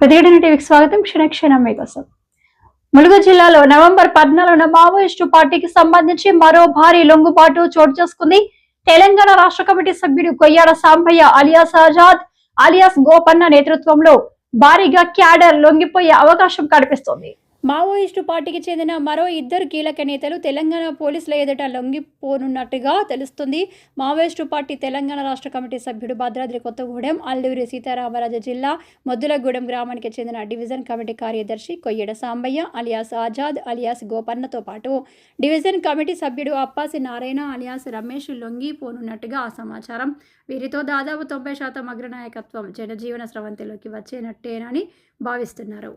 ప్రతిఘటన టీవీకి స్వాగతం. క్షణక్షణం మీకోసం ములుగు జిల్లాలో నవంబర్ పద్నాలుగున మావోయిస్టు పార్టీకి సంబంధించి మరో భారీ లొంగుబాటు చోటు చేసుకుంది. తెలంగాణ రాష్ట్ర కమిటీ సభ్యుడు కొయ్యాడ సాంబయ్య అలియాస్ ఆజాద్ అలియాస్ గోపన్న నేతృత్వంలో భారీగా క్యాడర్ లొంగిపోయే అవకాశం కనిపిస్తోంది. మావోయిస్టు పార్టీకి చెందిన మరో ఇద్దరు కీలక నేతలు తెలంగాణ పోలీసుల ఎదుట లొంగిపోనున్నట్టుగా తెలుస్తుంది. మావోయిస్టు పార్టీ తెలంగాణ రాష్ట్ర కమిటీ సభ్యుడు భద్రాద్రి కొత్తగూడెం అల్లూరి సీతారామరాజు జిల్లా మొద్దులగూడెం గ్రామానికి చెందిన డివిజన్ కమిటీ కార్యదర్శి కొయ్యడ సాంబయ్య అలియాస్ ఆజాద్ అలియాస్ గోపన్నతో పాటు డివిజన్ కమిటీ సభ్యుడు అప్పాసి నారాయణ అలియాస్ రమేష్ లొంగిపోనున్నట్టుగా ఆ సమాచారం. వీరితో దాదాపు తొంభై శాతం అగ్రనాయకత్వం జనజీవన స్రవంతిలోకి వచ్చేనట్టేనని భావిస్తున్నారు.